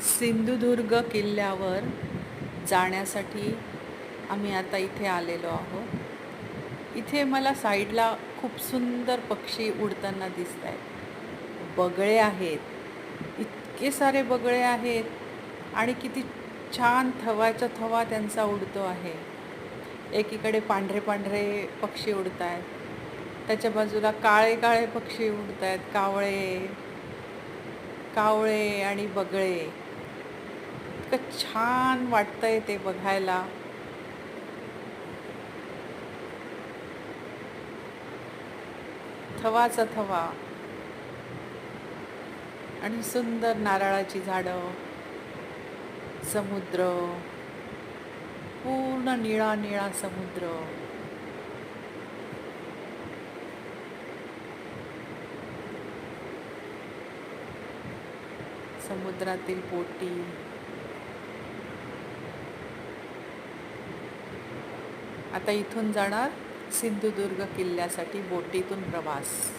सिंधुदुर्ग किल्ल्यावर जाण्यासाठी आम्ही आता इथे आलेलो आहोत. इथे मला साईडला खूप सुंदर पक्षी उडताना दिसत आहेत. बगळे आहेत. इतके सारे बगळे आहेत आणि किती छान थवाच्या थवा त्यांचा उडतो आहे. एकीकडे पांढरे पांढरे पक्षी उडत आहेत. त्याच्या बाजूला काळे काळे पक्षी उडत आहेत. कावळे कावळे आणि बगळे. इतकं छान वाटतंय ते बघायला. थवाचा थवा. आणि सुंदर नारळाची झाडं. समुद्र. पूर्ण निळा निळा समुद्र. समुद्रातील बोटी. आता इथून जाणार सिंधुदुर्ग किल्ल्यासाठी बोटीतून प्रवास.